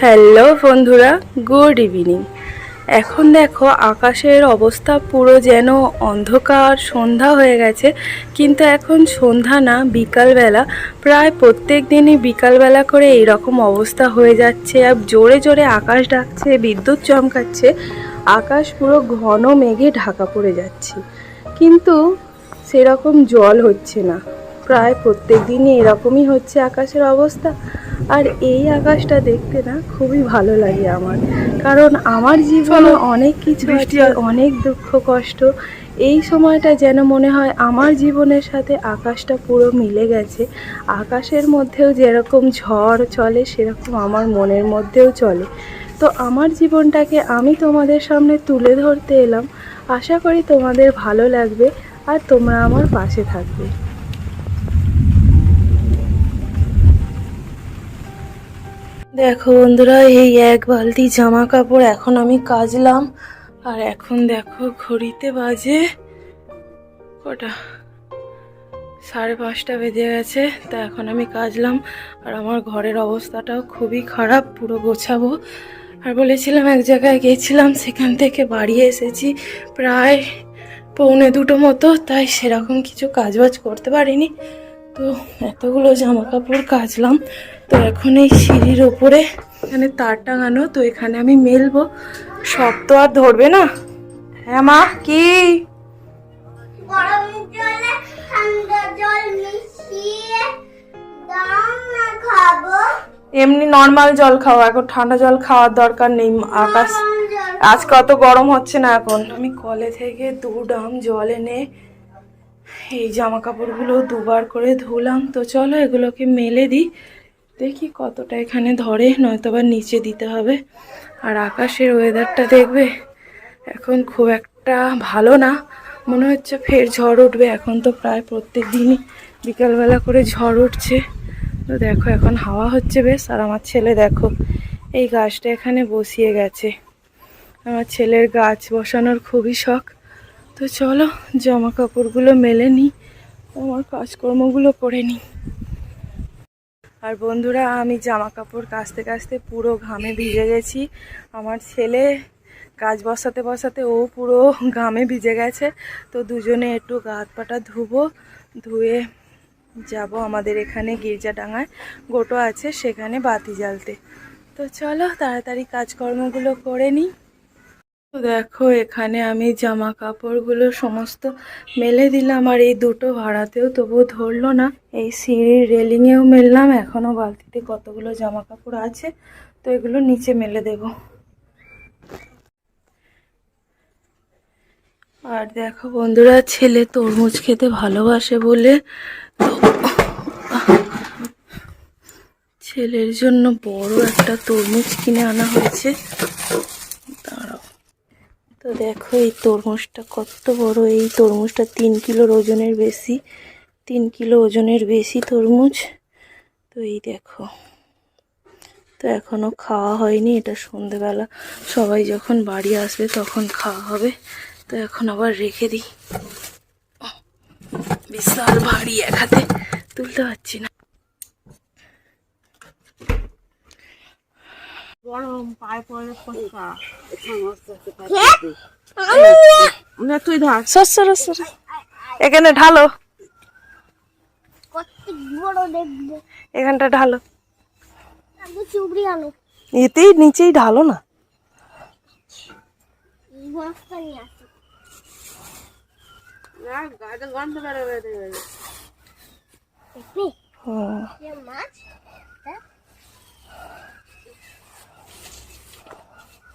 Hello বন্ধুরা, good evening. এখন দেখো, আকাশের অবস্থা পুরো যেন অন্ধকার, সন্ধ্যা হয়ে গেছে, কিন্তু এখন সন্ধ্যা না, বিকালবেলা। প্রায় প্রত্যেক দিনই বিকালবেলা করে এইরকম অবস্থা হয়ে যাচ্ছে, আর জোরে জোরে আকাশ ডাকছে, বিদ্যুৎ চমকাচ্ছে, আকাশ পুরো ঘন মেঘে ঢাকা পড়ে যাচ্ছে। কিন্তু সেরকম জল হচ্ছে না। প্রায় প্রত্যেক দিনই এরকমই হচ্ছে আকাশের অবস্থা। আর এই আকাশটা দেখতে না খুবই ভালো লাগে আমার। কারণ আমার জীবনে অনেক কিছু অনেক দুঃখ কষ্ট। এই সময়টা যেন মনে হয় আমার জীবনের সাথে আকাশটা পুরো মিলে গেছে। আকাশের মধ্যেও যেরকম ঝড় চলে সেরকম আমার মনের মধ্যেও চলে। তো আমার জীবনটাকে আমি তোমাদের সামনে তুলে ধরতে এলাম। আশা করি তোমাদের ভালো লাগবে আর তোমরা আমার পাশে থাকবে। দেখো বন্ধুরা, এই এক বালতি জামা কাপড় এখন আমি কাচলাম। আর এখন দেখো ঘড়িতে বাজে কটা? সাড়ে পাঁচটা বেজে গেছে, তা এখন আমি কাচলাম। আর আমার ঘরের অবস্থাটাও খুবই খারাপ, পুরো গোছাবো। আর বলেছিলাম এক জায়গায় গেছিলাম, সেখান থেকে বাড়ি এসেছি প্রায় পৌনে দুটো মতো, তাই সেরকম কিছু কাজবাজ করতে পারিনি। তো এতগুলো জামা কাপড় কাচলাম। তো এখন এই সিঁড়ির ওপরে এখানে তার টাঙানো তো এখানে আমি মেলবো। সব তো আর ধরবে না। হ্যাঁ মা কি? এমনি নর্মাল জল খাও এখন ঠান্ডা জল খাওয়ার দরকার নেই আকাশ। গরম জল আজ কত গরম হচ্ছে না এখন। আমি কলে থেকে দু ডাম জল এনে এই জামা কাপড়গুলো দুবার করে ধুলাম। তো চলো এগুলোকে মেলে দিই। দেখি কতটা এখানে ধরে, নয়তো আবার নিচে দিতে হবে। আর আকাশের ওয়েদারটা দেখবে, এখন খুব একটা ভালো না। মনে হচ্ছে ফের ঝড় উঠবে। এখন তো প্রায় প্রত্যেক দিনই বিকালবেলা করে ঝড় উঠছে। তো দেখো, এখন হাওয়া হচ্ছে বেশ। আর আমার ছেলে দেখো, এই গাছটা এখানে বসিয়ে গেছে। আমার ছেলের গাছ বসানোর খুবই শখ। তো চলো জামা কাপড়গুলো মেলে নিই আমার কাজকর্মগুলো করে নিই আর বন্ধুরা, আমি জামা কাপড় কাচতে কাচতে পুরো ঘামে ভিজে গেছি। আমার ছেলে কাজ বসাতে বসাতে ও পুরো ঘামে ভিজে গেছে। তো দুজনে একটু গা হাত পাটা ধুবো, ধুয়ে যাব আমাদের এখানে গির্জাডাঙ্গায়। গোটো আছে সেখানে বাতি জ্বালতে। তো চলো, তাড়াতাড়ি কাজকর্মগুলো করে নিই দেখো, এখানে আমি জামা কাপড়গুলো সমস্ত মেলে দিলাম আর এই দুটো ভাড়াতেও তবুও ধরলো না। এই সিঁড়ির রেলিংয়েও মেললাম এখনও বালতিতে কতগুলো জামা কাপড় আছে, তো এগুলো নিচে মেলে দেব। আর দেখো বন্ধুরা, ছেলে তরমুজ খেতে ভালোবাসে বলে ছেলের জন্য বড় একটা তরমুজ কিনে আনা হয়েছে। তো দেখো এই তরমুজটা কত বড়, এই তরমুজটা তিন কিলোর ওজনের বেশি, তিন কিলো ওজনের বেশি তরমুজ। তো এই দেখো, তো এখনও খাওয়া হয়নি, এটা সন্ধেবেলা, সবাই যখন বাড়ি আসবে তখন খাওয়া হবে। তো এখন আবার রেখে দিই। বিশাল ভারী এক হাতে, তুলতে পারছি না। গরম, পায়ে পড়ে ফসকা। না তুই ধর। সর সর এখানে ঢালো। কত বড় দেখব। এখানটা ঢালো। এতেই নিচেই ঢালো না। মাছ হুম। সে মাটি ফেলতে হয় বলেছে মা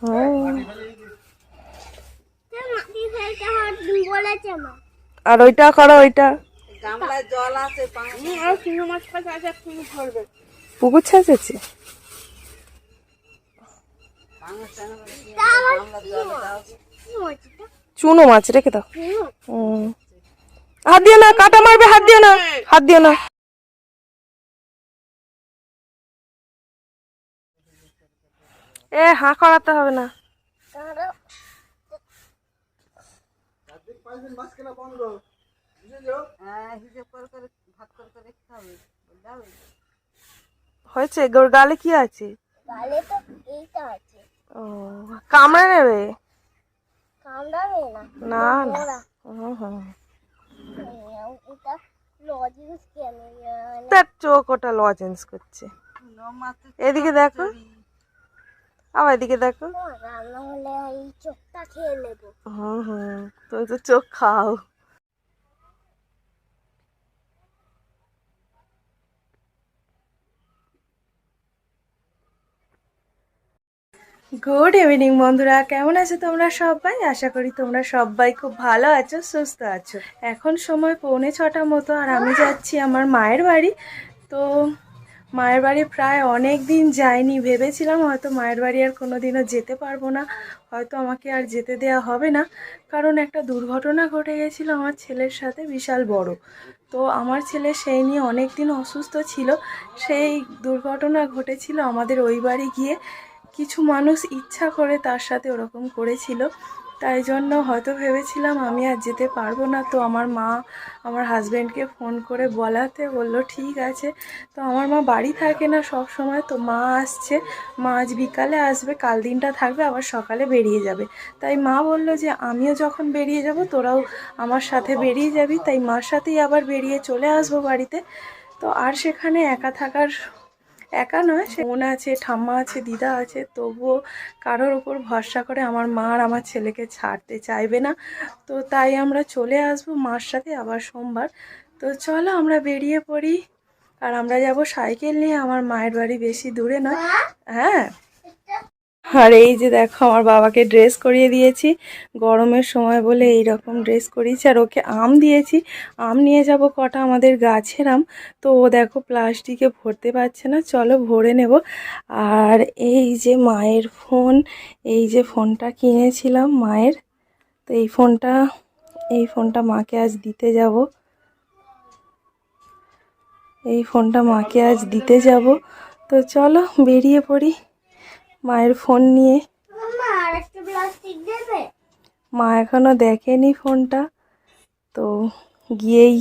আর ওইটা করো ওইটা। পুকুর ছেঁচেছে? চুনো মাছ রেখে দাও। হাত দিও না কাটা মারবে হাত দিও না হাত দিও না। এ হাঁ করাতে হবে না। হ্যাঁ হিসেব করে করে ভাগ করে করে রেখে হবে। হয়েছে ওর গালে কি আছে? গালে তো এইটা আছে। ও কামড়ে নেবে? কামড়াবে না। না তার চোখ ওটা লজেন্স করছে। এদিকে দেখো। আবার এদিকে দেখো। হুম হুম তুমি তো চোখ খাও। গুড ইভিনিং বন্ধুরা। কেমন আছো তোমরা সবাই? আশা করি তোমরা সবাই খুব ভালো আছো সুস্থ আছো। এখন সময় পৌনে ছটা মতো আর আমি যাচ্ছি আমার মায়ের বাড়ি। তো মায়ের বাড়ি প্রায় অনেক দিন যাইনি ভেবেছিলাম হয়তো মায়ের বাড়ি আর কোনো দিনও যেতে পারব না। হয়তো আমাকে আর যেতে দেওয়া হবে না। কারণ একটা দুর্ঘটনা ঘটে গেছিল আমার ছেলের সাথে, বিশাল বড়। তো আমার ছেলে সেই নিয়ে অনেক দিন অসুস্থ ছিল। সেই দুর্ঘটনা ঘটেছিল আমাদের ওই বাড়ি গিয়ে। কিছু মানুষ ইচ্ছা করে তার সাথে ওরকম করেছিল। তাই জন্য হয়তো ভেবেছিলাম আমি আর যেতে পারব না। তো আমার মা আমার হাজব্যান্ডকে ফোন করে বলাতে বলল, ঠিক আছে। তো আমার মা বাড়ি থাকে না সব সময়, তো মা আসছে। মা আজ বিকালে আসবে, কাল দিনটা থাকবে, আবার সকালে বেরিয়ে যাবে। তাই মা বলল যে, আমিও যখন বেরিয়ে যাব, তোরাও আমার সাথে বেরিয়ে যাবি। তাই মার সাথেই আবার বেরিয়ে চলে আসব বাড়িতে। তো আর সেখানে একা থাকার একা নয়, সে বোন আছে, ঠাম্মা আছে, দিদা আছে, তবুও কারোর ওপর ভরসা করে আমার মা আর আমার ছেলেকে ছাড়তে চাইবে না। তো তাই আমরা চলে আসব মার সাথে আবার সোমবার। তো চলো আমরা বেরিয়ে পড়ি। আর আমরা যাব সাইকেল নিয়ে, আমার মায়ের বাড়ি বেশি দূরে নয়। হ্যাঁ। আর এই যে দেখো, আমার বাবাকে ড্রেস করিয়ে দিয়েছি। গরমের সময় বলে এই রকম ড্রেস করিয়েছি। আর ওকে আম দিয়েছি। আম নিয়ে যাব কটা আমাদের গাছের আম। তো ও দেখো প্লাস্টিকে ভরতে পারছে না। চলো ভরে নেব। আর এই যে মায়ের ফোন, এই যে ফোনটা কিনেছিলাম মায়ের, তো এই ফোনটা এই ফোনটা মাকে আজ দিতে যাব। এই ফোনটা মাকে আজ দিতে যাব। তো চলো বেরিয়ে পড়ি। মায়ের ফোন নিয়ে। মা এখনও দেখেনি ফোনটা তো গিয়েই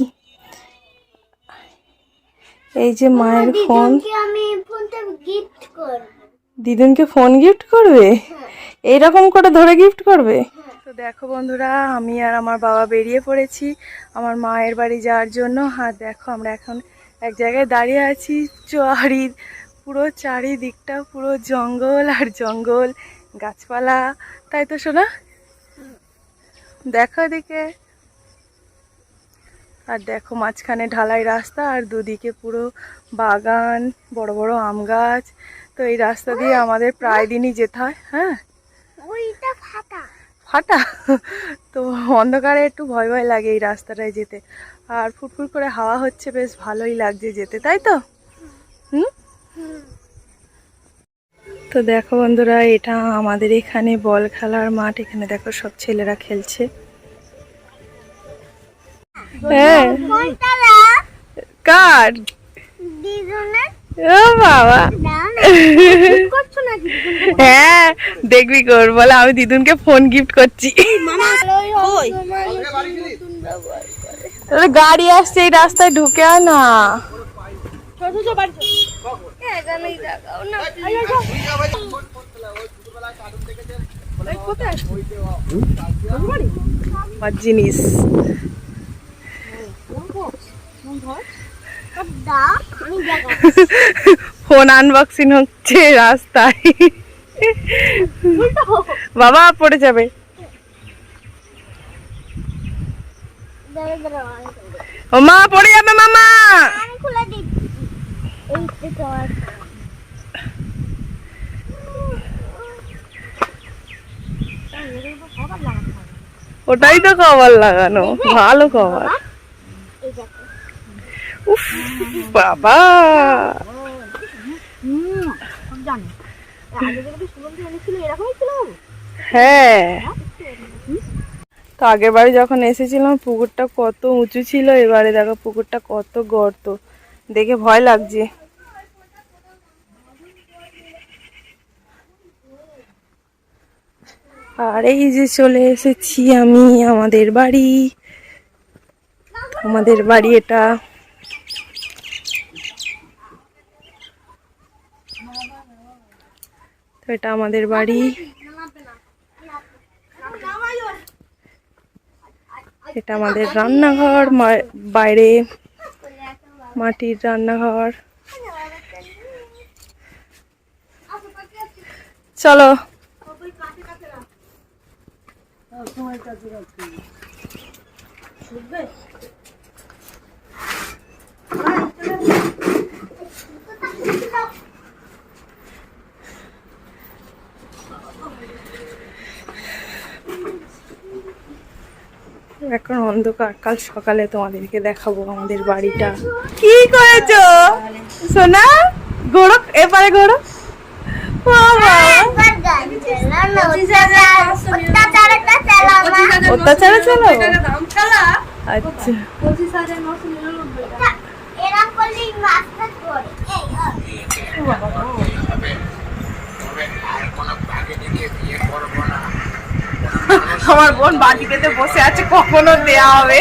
এই যে মায়ের ফোন। দিদুনকে আমি ফোনটা গিফট করব। দিদুনকে ফোন গিফট করবে? এইরকম করে ধরে গিফট করবে? তো দেখো বন্ধুরা আমি আর আমার বাবা বেরিয়ে পড়েছি আমার মায়ের বাড়ি যাওয়ার জন্য। আর দেখো আমরা এখন এক জায়গায় দাঁড়িয়ে আছি চারি পুরো চারিদিকটা পুরো জঙ্গল আর জঙ্গল গাছপালা। তাই তো শোনা দেখো এদিকে। আর দেখো মাঝখানে ঢালাই রাস্তা আর দুদিকে পুরো বাগান বড় বড় আম গাছ। তো এই রাস্তা দিয়ে আমাদের প্রায় দিনই যেতে হয় হ্যাঁ? ওইটা ফাটা ফাটা তো অন্ধকারে একটু ভয় ভয় লাগে এই রাস্তাটায় যেতে। আর ফুটফুট করে হাওয়া হচ্ছে বেশ ভালোই লাগছে যেতে তাই তো? হুম? তো দেখো বন্ধুরা, এটা আমাদের এখানে বল খেলার মাঠ। এখানে দেখো সব ছেলেরা খেলছে। হ্যাঁ। কার? ও বাবা। হ্যাঁ দেখবি কর বলে, আমি দিদুনকে ফোন গিফট করছি। গাড়ি আসছে, এই রাস্তায় ঢুকে না। এখানেই দেখাও না জিনিস। ফোন আনবক্সিং হচ্ছে রাস্তায়। বাবা পড়ে যাবে। ও মা পড়ে যাবে মামা। আমি খুলে এই তো তোমার ওটাই তো কভার লাগানো ভালো কভার। উফ বাবা। হ্যাঁ। তো আগের বারে যখন এসেছিলাম পুকুরটা কত উঁচু ছিল এবারে দেখো পুকুরটা কত গর্ত। দেখে ভয় লাগছে। আর এই যে চলে এসেছি আমি আমাদের বাড়ি। আমাদের বাড়ি এটা। এটা আমাদের বাড়ি। এটা আমাদের রান্নাঘর বাইরে মাটির রান্নাঘর। চলো। এখন অন্ধকার কাল সকালে তোমাদেরকে দেখাবো আমাদের বাড়িটা। কি করেছ? সোনা ঘোড়ো এবারে ঘোড়ো বাবা মাছটা পড়ে এই হয়। আমার বোন বাজি পেতে বসে আছে কখনো দেয়া হবে।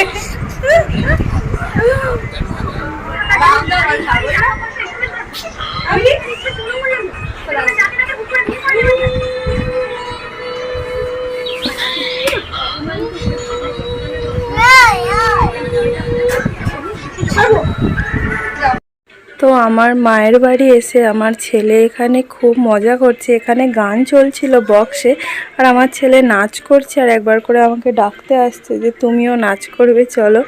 তো আমার মায়ের বাড়ি এসে আমার ছেলে এখানে খুব মজা করছে। এখানে গান চলছিল বক্সে আর আমার ছেলে নাচ করছে আর একবার করে আমাকে ডাকতে আসছে যে তুমিও নাচ করবে, চলো।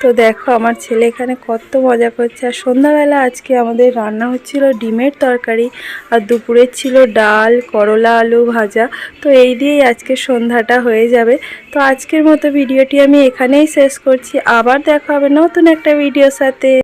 তো দেখো, আমার ছেলে এখানে কত মজা করছে। আর সন্ধ্যাবেলা আজকে আমাদের রান্না হচ্ছিল ডিমের তরকারি, আর দুপুরে ছিল ডাল, করলা, আলু ভাজা। তো এই দিয়েই আজকে সন্ধ্যাটা হয়ে যাবে। তো আজকের মতো ভিডিওটি আমি এখানেই শেষ করছি। আবার দেখা হবে নতুন একটা ভিডিওর সাথে।